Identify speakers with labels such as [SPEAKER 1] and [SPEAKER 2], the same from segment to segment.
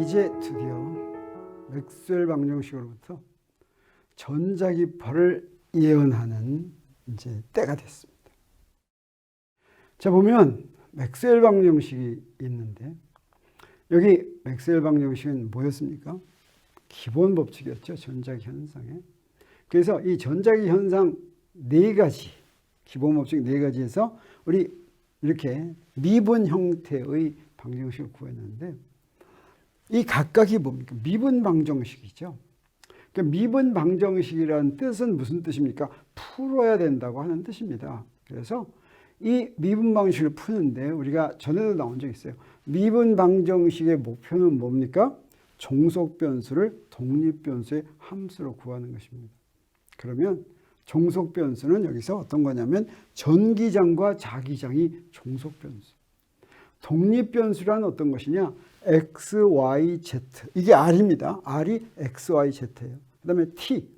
[SPEAKER 1] 이제 드디어 맥스웰 방정식으로부터 전자기파를 예언하는 이제 때가 됐습니다. 자 보면 맥스웰 방정식이 있는데 여기 맥스웰 방정식은 뭐였습니까? 기본 법칙이었죠. 전자기 현상에. 그래서 이 전자기 현상 네 가지 기본 법칙 네 가지에서 우리 이렇게 미분 형태의 방정식을 구했는데 이 각각이 뭡니까? 미분 방정식이죠. 그러니까 미분 방정식이라는 뜻은 무슨 뜻입니까? 풀어야 된다고 하는 뜻입니다. 그래서 이 미분 방정식을 푸는데 우리가 전에도 나온 적 있어요. 미분 방정식의 목표는 뭡니까? 종속 변수를 독립 변수의 함수로 구하는 것입니다. 그러면 종속 변수는 여기서 어떤 거냐면 전기장과 자기장이 종속 변수. 독립 변수란 어떤 것이냐? x, y, z. 이게 r입니다. r이 x, y, z예요. 그다음에 t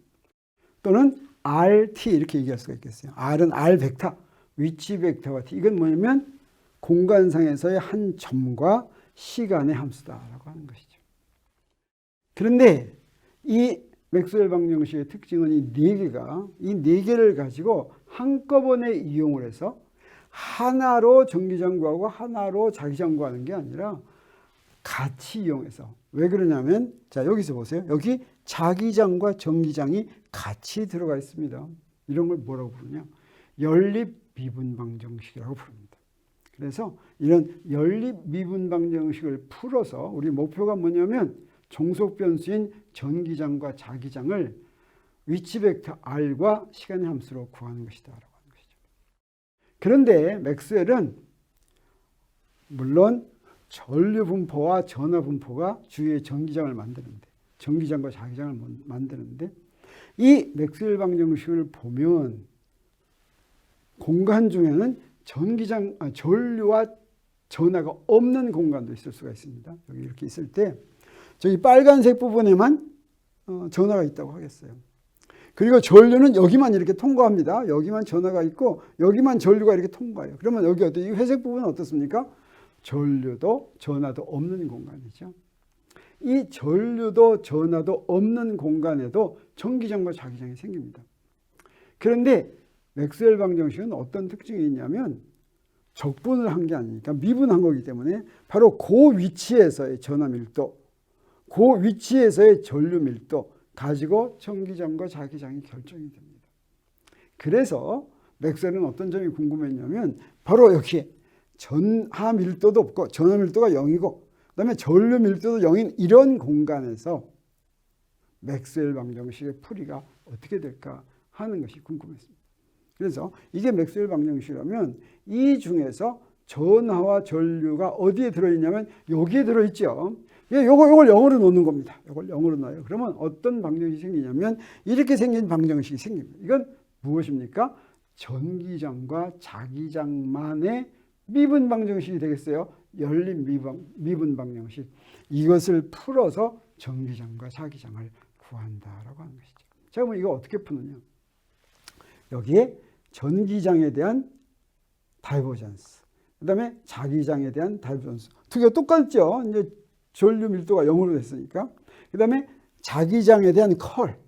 [SPEAKER 1] 또는 rt 이렇게 얘기할 수가 있겠어요. r은 r 벡터, 위치 벡터와 t. 이건 뭐냐면 공간상에서의 한 점과 시간의 함수다라고 하는 것이죠. 그런데 이 맥스웰 방정식의 특징은 이 네 개가 이 네 개를 가지고 한꺼번에 이용을 해서 하나로 전기장 구하고 하나로 자기장 구하는 게 아니라 같이 이용해서 왜 그러냐면 자 여기서 보세요. 여기 자기장과 전기장이 같이 들어가 있습니다. 이런 걸 뭐라고 부르냐? 연립 미분 방정식이라고 부릅니다. 그래서 이런 연립 미분 방정식을 풀어서 우리 목표가 뭐냐면 종속 변수인 전기장과 자기장을 위치 벡터 r과 시간의 함수로 구하는 것이죠. 그런데 맥스웰은 물론 전류 분포와 전하 분포가 주위의 전기장을 만드는데 전기장과 자기장을 만드는데 이 맥스웰 방정식을 보면 공간 중에는 전기장 아, 전류와 전하가 없는 공간도 있을 수가 있습니다. 여기 이렇게 있을 때 저기 빨간색 부분에만 어, 전하가 있다고 하겠어요. 그리고 전류는 여기만 이렇게 통과합니다. 여기만 전하가 있고 여기만 전류가 이렇게 통과해요. 그러면 여기 어때? 이 회색 부분은 어떻습니까? 전류도 전하도 없는 공간이죠. 이 전류도 전하도 없는 공간에도 전기장과 자기장이 생깁니다. 그런데 맥스웰 방정식은 어떤 특징이 있냐면 적분을 한 게 아니니까 미분한 거기 때문에 바로 그 위치에서의 전하 밀도, 그 위치에서의 전류 밀도 가지고 전기장과 자기장이 결정이 됩니다. 그래서 맥스웰은 어떤 점이 궁금했냐면 바로 여기에 전하 밀도도 없고 전하 밀도가 0이고 그다음에 전류 밀도도 0인 이런 공간에서 맥스웰 방정식의 풀이가 어떻게 될까 하는 것이 궁금했습니다. 그래서 이게 맥스웰 방정식이라면 이 중에서 전하와 전류가 어디에 들어있냐면 여기에 들어있죠. 예, 요거 요걸 0으로 놓는 겁니다. 요걸 0으로 놔요. 그러면 어떤 방정식이 생기냐면 이렇게 생긴 방정식이 생깁니다. 이건 무엇입니까? 전기장과 자기장만의 미분 방정식이 되겠어요. 열린 미분, 미분 방정식. 이것을 풀어서 전기장과 자기장을 구한다라고 하는 것이죠. 자, 그러면 이거 어떻게 푸느냐? 여기에 전기장에 대한 다이버전스, 그 다음에 자기장에 대한 다이버전스. 두 개가 똑같죠? 이제 전류 밀도가 0으로 됐으니까. 그 다음에 자기장에 대한 컬.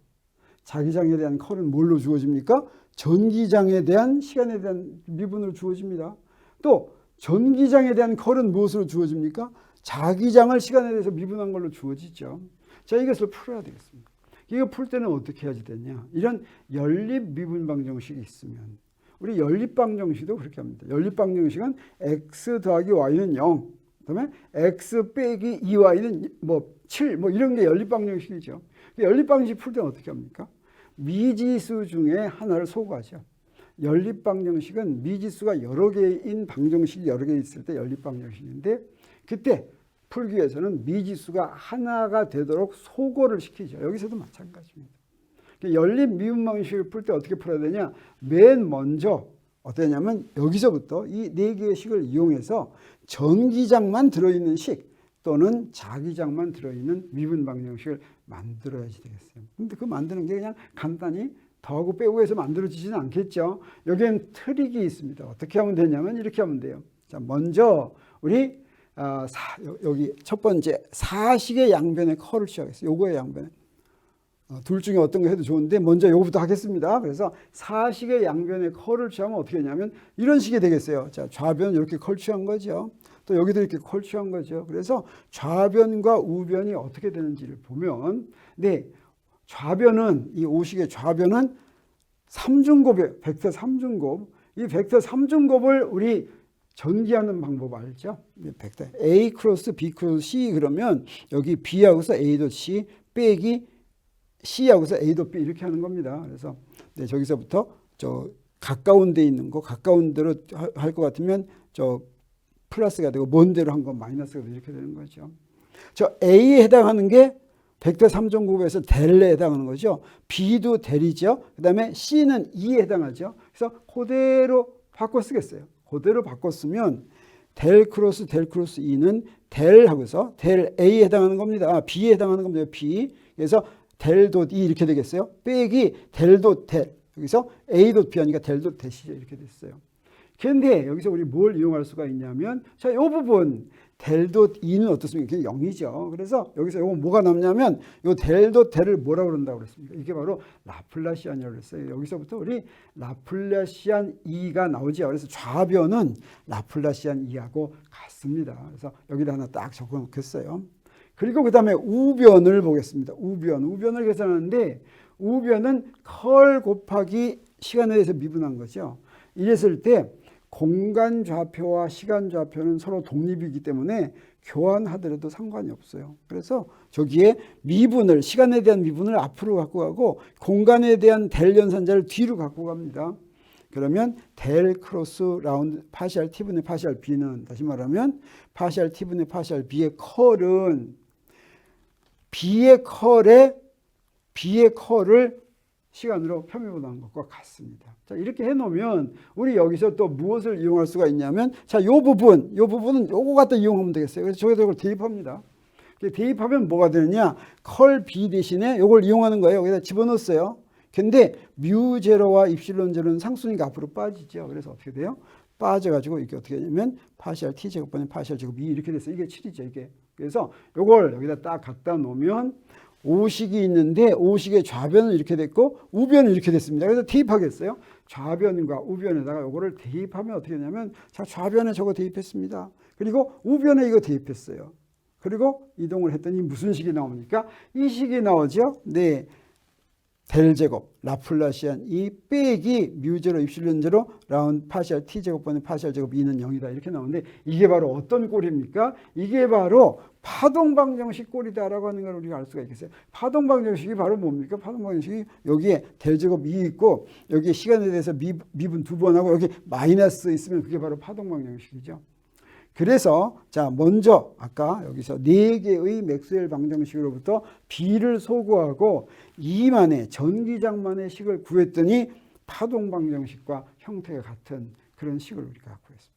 [SPEAKER 1] 자기장에 대한 컬은 뭘로 주어집니까? 전기장에 대한 시간에 대한 미분으로 주어집니다. 또 전기장에 대한 컬은 무엇으로 주어집니까? 자기장을 시간에 대해서 미분한 걸로 주어지죠. 자, 이것을 풀어야 되겠습니다. 이거 풀 때는 어떻게 해야지 되냐? 이런 연립 미분 방정식이 있으면 우리 연립 방정식도 그렇게 합니다. 연립 방정식은 x 더하기 y는 0, 그다음에 x 빼기 2y는 뭐 7, 뭐 이런 게 연립 방정식이죠. 연립 방정식 풀 때는 어떻게 합니까? 미지수 중에 하나를 소거하죠. 연립 방정식은 미지수가 여러 개인 방정식이 여러 개 있을 때 연립 방정식인데 그때 풀기 위해서는 미지수가 하나가 되도록 소거를 시키죠. 여기서도 마찬가지입니다. 연립 미분 방식을 풀 때 어떻게 풀어야 되냐? 맨 먼저 어떠냐면 여기서부터 이 네 개의 식을 이용해서 전기장만 들어있는 식 또는 자기장만 들어있는 미분 방정식을 만들어야지 되겠어요. 근데 그 만드는 게 그냥 간단히 더하고 빼고 해서 만들어지지는 않겠죠. 여기엔 트릭이 있습니다. 어떻게 하면 되냐면 이렇게 하면 돼요. 자, 먼저 우리 아, 사, 여- 여기 첫 번째 사식의 양변의 커를 취하겠어요. 요거의 양변에. 어, 둘 중에 어떤 거 해도 좋은데 먼저 요거부터 하겠습니다. 그래서 사식의 양변의 컬을 취하면 어떻게 되냐면 이런 식이 되겠어요. 자, 좌변 이렇게 컬 취한 거죠. 또 여기도 이렇게 컬 취한 거죠. 그래서 좌변과 우변이 어떻게 되는지를 보면 네, 좌변은 이 오식의 좌변은 삼중곱이에요. 벡터 삼중곱. 이 벡터 삼중곱을 우리 전기하는 방법 알죠? 이 벡터 A 크로스 B 크로스 C 그러면 여기 B하고서 A 도 C 빼기 C하고서 A 도 B 이렇게 하는 겁니다. 그래서 네, 저기서부터 저 가까운 데 있는 거 가까운 데로 할 것 같으면 저 플러스가 되고 먼 데로 한 건 마이너스가 되고 이렇게 되는 거죠. 저 A에 해당하는 게 벡터 3.9에서 델에 해당하는 거죠. B도 델이죠. 그 다음에 C는 2에 해당하죠. 그래서 그대로 바꿔 쓰겠어요. 그대로 바꿔 쓰면 델 크로스 델 크로스 2는 델 하고서 델 A에 해당하는 겁니다. 아, B에 해당하는 겁니다. B. 그래서 델도 E 이렇게 되겠어요. 빼기 델도 델. 여기서 A 도 B 하니까 델도 대시죠. 이렇게 됐어요. 그런데 여기서 우리 뭘 이용할 수가 있냐면 자, 이 부분 델도 2는 어떻습니까? 그게 0이죠. 그래서 여기서 이거 뭐가 남냐면 이 델도 델을 뭐라고 그런다고 그랬습니까? 이게 바로 라플라시안이라고 그랬어요. 여기서부터 우리 라플라시안 2가 나오죠. 그래서 좌변은 라플라시안 2하고 같습니다. 그래서 여기다 하나 딱 적어 놓겠어요. 그리고 그 다음에 우변을 보겠습니다. 우변. 우변을 계산하는데 우변은 컬 곱하기 시간에 대해서 미분한 거죠. 이랬을 때 공간 좌표와 시간 좌표는 서로 독립이기 때문에 교환하더라도 상관이 없어요. 그래서 저기에 미분을 시간에 대한 미분을 앞으로 갖고 가고 공간에 대한 델 연산자를 뒤로 갖고 갑니다. 그러면 델 크로스 라운드 파시알 t분의 파시알 b는 다시 말하면 파시알 t분의 파시알 b의 컬은 b의 컬에 b의 컬을 시간으로 표미분한 것과 같습니다. 자, 이렇게 해 놓으면 우리 여기서 또 무엇을 이용할 수가 있냐면 자, 요 부분, 요 부분은 요거 갖다 이용하면 되겠어요. 그래서 저기다 이걸 대입합니다. 대입하면 뭐가 되느냐? 컬 B 대신에 요걸 이용하는 거예요. 여기다 집어넣었어요. 근데 뮤 제로와 입실론 제로는 상수니까 앞으로 빠지죠. 그래서 어떻게 돼요? 빠져가지고 이게 어떻게 되냐면 파시알 t 제곱분의 파시알 제곱 2 이렇게 됐어요. 이게 7이죠. 이게. 그래서 요걸 여기다 딱 갖다 놓으면 오식이 있는데 오식의 좌변은 이렇게 됐고 우변은 이렇게 됐습니다. 그래서 대입하겠어요. 좌변과 우변에다가 요거를 대입하면 어떻게 되냐면 자 좌변에 저거 대입했습니다. 그리고 우변에 이거 대입했어요. 그리고 이동을 했더니 무슨 식이 나옵니까? 이 식이 나오죠. 네. 델 제곱 라플라시안 2 빼기 뮤 제로 입실론 제로 라운드 파시알 t 제곱분의 파시알 제곱 2는 0이다 이렇게 나오는데 이게 바로 어떤 꼴입니까? 이게 바로 파동 방정식 꼴이다라고 하는 걸 우리가 알 수가 있겠어요. 파동 방정식이 바로 뭡니까? 파동 방정식이 여기에 델 제곱 2 있고 여기에 시간에 대해서 미, 미분 두 번 하고 여기 마이너스 있으면 그게 바로 파동 방정식이죠. 그래서 자 먼저 아까 여기서 네 개의 맥스웰 방정식으로부터 B를 소구하고 이만의 전기장만의 식을 구했더니 파동 방정식과 형태가 같은 그런 식을 우리가 갖고 있습니다.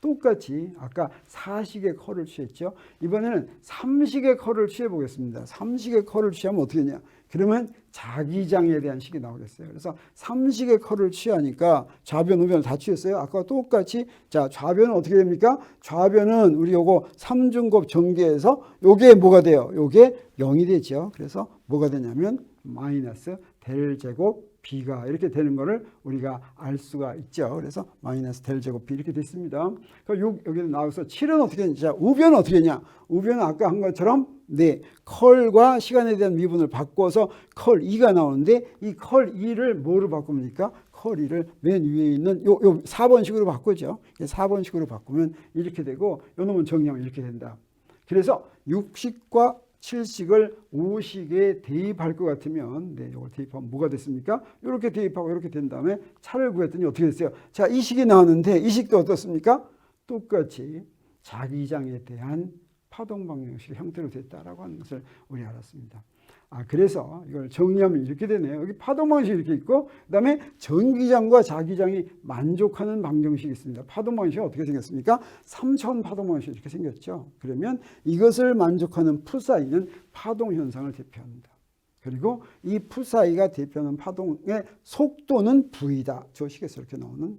[SPEAKER 1] 똑같이 아까 4식의 컬을 취했죠. 이번에는 3식의 컬을 취해 보겠습니다. 3식의 컬을 취하면 어떻게 되냐? 그러면 자기장에 대한 식이 나오겠어요. 그래서 3식의 컬을 취하니까 좌변, 우변을 다 취했어요. 아까 똑같이 자, 좌변은 어떻게 됩니까? 좌변은 우리 요거 3중곱 전개에서 요게 뭐가 돼요? 요게 0이 되죠. 그래서 뭐가 되냐면 마이너스 델 제곱 b가 이렇게 되는 거를 우리가 알 수가 있죠. 그래서 마이너스 델 제곱 b 이렇게 됐습니다. 그럼 여기 나와서 7은 어떻게 되냐? 자, 우변은 어떻게 되냐? 우변은 아까 한 것처럼 네, 컬과 시간에 대한 미분을 바꿔서 컬 2가 나오는데 이 컬 2를 뭐로 바꿉니까? 컬 2를 맨 위에 있는 요, 요 4번식으로 바꾸죠. 4번식으로 바꾸면 이렇게 되고 요 놈은 정리하면 이렇게 된다. 그래서 6식과 7식을 5식에 대입할 것 같으면 네, 이걸 대입하면 뭐가 됐습니까? 이렇게 대입하고 이렇게 된 다음에 차를 구했더니 어떻게 됐어요? 자, 이 식이 나왔는데 이 식도 어떻습니까? 똑같이 자기장에 대한 파동 방정식 형태로 됐다라고 하는 것을 우리 알았습니다. 아, 그래서 이걸 정리하면 이렇게 되네요. 여기 파동 방식이 이렇게 있고, 그 다음에 전기장과 자기장이 만족하는 방정식이 있습니다. 파동 방식이 어떻게 생겼습니까? 삼천 파동 방식이 이렇게 생겼죠. 그러면 이것을 만족하는 푸사이는 파동 현상을 대표합니다. 그리고 이 푸사이가 대표하는 파동의 속도는 V다. 저 식에서 이렇게 나오는.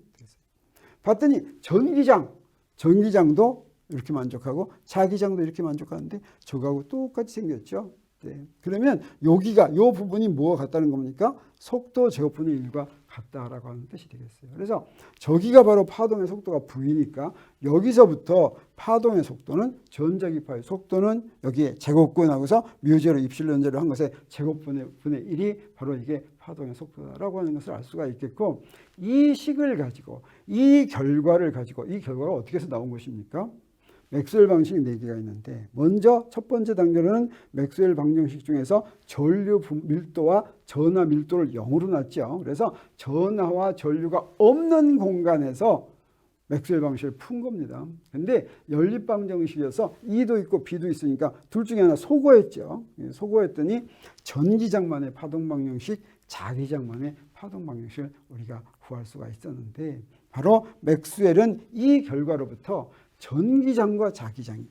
[SPEAKER 1] 봤더니 전기장, 전기장도 이렇게 만족하고 자기장도 이렇게 만족하는데 저거하고 똑같이 생겼죠. 네. 그러면 여기가 이 부분이 뭐가 같다는 겁니까? 속도 제곱분의 1과 같다라고 하는 뜻이 되겠어요. 그래서 저기가 바로 파동의 속도가 V니까 여기서부터 파동의 속도는 전자기파의 속도는 여기에 제곱근하고서 뮤제로 입실론제로 한 것의 제곱분의 분의 1이 바로 이게 파동의 속도다라고 하는 것을 알 수가 있겠고 이 식을 가지고 이 결과를 가지고 이 결과가 어떻게 해서 나온 것입니까? 맥스웰 방식 4개가 있는데 먼저 첫 번째 단계로는 맥스웰 방정식 중에서 전류 분- 밀도와 전하 밀도를 0으로 놨죠. 그래서 전하와 전류가 없는 공간에서 맥스웰 방식을 푼 겁니다. 근데 연립 방정식이어서 E도 있고 B도 있으니까 둘 중에 하나 소거했죠. 예, 소거했더니 전기장만의 파동 방정식, 자기장만의 파동 방정식을 우리가 구할 수가 있었는데 바로 맥스웰은 이 결과로부터 전기장과 자기장이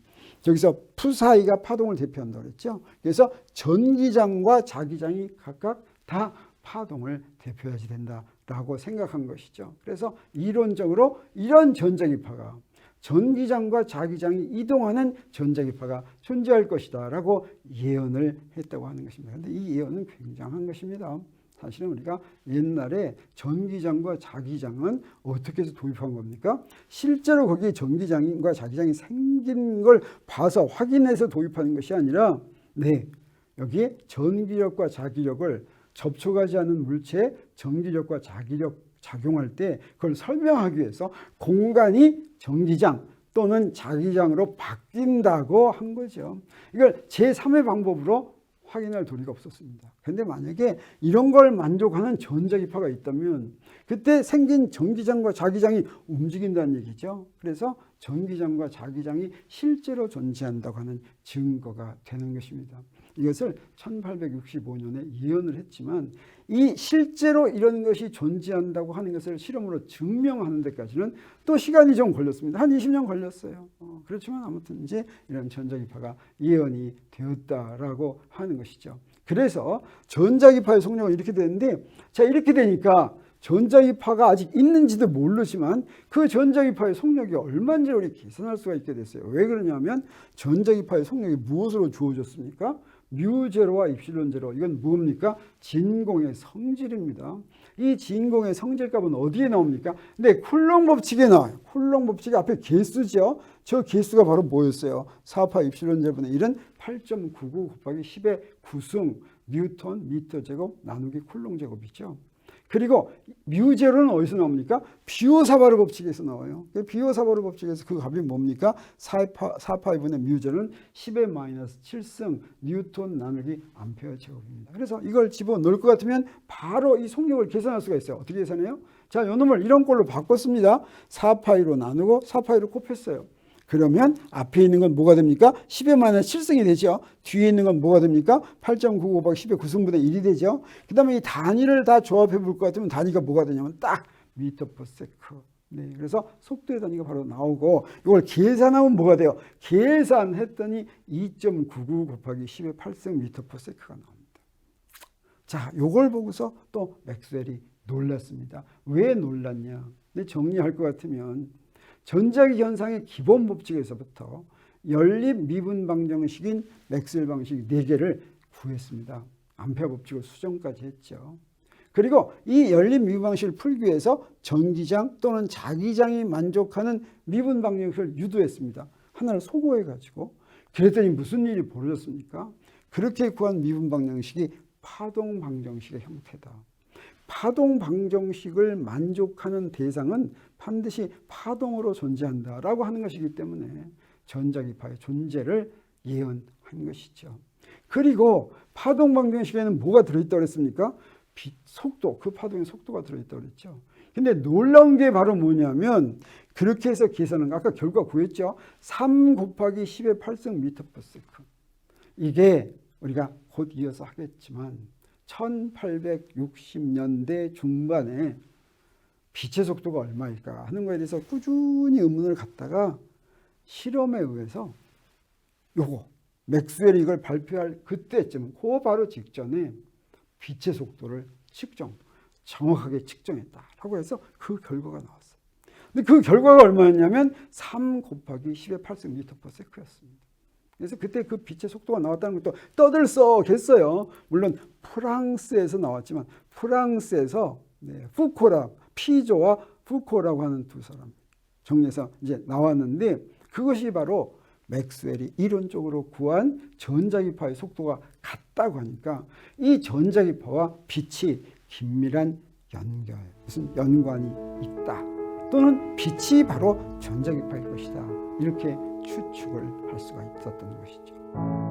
[SPEAKER 1] 여기서 푸사이가 파동을 대표한다고 그랬죠. 그래서 전기장과 자기장이 각각 다 파동을 대표해야지 된다라고 생각한 것이죠. 그래서 이론적으로 이런 전자기파가 전기장과 자기장이 이동하는 전자기파가 존재할 것이다라고 예언을 했다고 하는 것입니다. 그런데 이 예언은 굉장한 것입니다. 사실은 우리가 옛날에 전기장과 자기장은 어떻게 해서 도입한 겁니까? 실제로 거기에 전기장과 자기장이 생긴 걸 봐서 확인해서 도입하는 것이 아니라 네 여기에 전기력과 자기력을 접촉하지 않은 물체에 전기력과 자기력 작용할 때 그걸 설명하기 위해서 공간이 전기장 또는 자기장으로 바뀐다고 한 거죠. 이걸 제3의 방법으로 확인할 도리가 없었습니다. 근데 만약에 이런 걸 만족하는 전자기파가 있다면 그때 생긴 전기장과 자기장이 움직인다는 얘기죠. 그래서 전기장과 자기장이 실제로 존재한다고 하는 증거가 되는 것입니다. 이것을 1865년에 예언을 했지만 이 실제로 이런 것이 존재한다고 하는 것을 실험으로 증명하는 데까지는 또 시간이 좀 걸렸습니다. 한 20년 걸렸어요. 어, 그렇지만 아무튼 이제 이런 전자기파가 예언이 되었다라고 하는 것이죠. 그래서 전자기파의 속력은 이렇게 되는데 자 이렇게 되니까 전자기파가 아직 있는지도 모르지만 그 전자기파의 속력이 얼마인지 우리 계산할 수가 있게 됐어요. 왜 그러냐면 전자기파의 속력이 무엇으로 주어졌습니까? 뮤제로와 입실론 제로 이건 뭡니까? 진공의 성질입니다. 이 진공의 성질값은 어디에 나옵니까? 네, 쿨롱 법칙에 나와요. 쿨롱 법칙 앞에 개수죠. 저 개수가 바로 뭐였어요? 4파 입실론 제분의 1은 8.99 곱하기 10의 9승 뉴턴 미터 제곱 나누기 쿨롱 제곱이죠. 그리고 뮤제로는 어디서 나옵니까? 비오사바르 법칙에서 나와요. 그 비오사바르 법칙에서 그 값이 뭡니까? 4파, 4파이분의 뮤제는 10의 마이너스 7승 뉴턴 나누기 암페어 제곱입니다. 그래서 이걸 집어넣을 것 같으면 바로 이 속력을 계산할 수가 있어요. 어떻게 계산해요? 자, 요 놈을 이런 꼴로 바꿨습니다. 4파이로 나누고 4파이로 곱했어요. 그러면 앞에 있는 건 뭐가 됩니까? 10의 마이너스 7승이 되죠. 뒤에 있는 건 뭐가 됩니까? 8.9 곱하기 10의 9승분의 1이 되죠. 그 다음에 이 단위를 다 조합해 볼 것 같으면 단위가 뭐가 되냐면 딱 미터 퍼 세크. 네, 그래서 속도의 단위가 바로 나오고 이걸 계산하면 뭐가 돼요? 계산했더니 2.99 곱하기 10의 8승 미터 퍼 세크가 나옵니다. 자, 요걸 보고서 또 맥스웰이 놀랐습니다. 왜 놀랐냐? 근데 정리할 것 같으면 전자기 현상의 기본 법칙에서부터 연립 미분 방정식인 맥스웰 방식 4개를 구했습니다. 암페어 법칙을 수정까지 했죠. 그리고 이 연립 미분 방식을 풀기 위해서 전기장 또는 자기장이 만족하는 미분 방정식을 유도했습니다. 하나를 소거해 가지고 그랬더니 무슨 일이 벌어졌습니까? 그렇게 구한 미분 방정식이 파동 방정식의 형태다. 파동 방정식을 만족하는 대상은 반드시 파동으로 존재한다라고 하는 것이기 때문에 전자기파의 존재를 예언한 것이죠. 그리고 파동 방정식에는 뭐가 들어있다고 그랬습니까? 빛, 속도, 그 파동의 속도가 들어있다고 그랬죠. 근데 놀라운 게 바로 뭐냐면 그렇게 해서 계산은 아까 결과 구했죠. 3 곱하기 10의 8승 미터 퍼 세컨. 이게 우리가 곧 이어서 하겠지만 1860년대 중반에 빛의 속도가 얼마일까 하는 거에 대해서 꾸준히 의문을 갖다가 실험에 의해서 요거 맥스웰이 이걸 발표할 그때쯤 그 바로 직전에 빛의 속도를 측정 정확하게 측정했다라고 해서 그 결과가 나왔어요. 근데 그 결과가 얼마였냐면 3 곱하기 10의 8승 미터 퍼 세크였습니다. 그래서 그때 그 빛의 속도가 나왔다는 것도 떠들썩했어요. 물론 프랑스에서 나왔지만 프랑스에서 네, 푸코라 피조와 푸코라고 하는 두 사람 정리해서 이제 나왔는데 그것이 바로 맥스웰이 이론적으로 구한 전자기파의 속도가 같다고 하니까 이 전자기파와 빛이 긴밀한 연결, 무슨 연관이 있다. 또는 빛이 바로 전자기파일 것이다. 이렇게 추측을 할 수가 있었던 것이죠.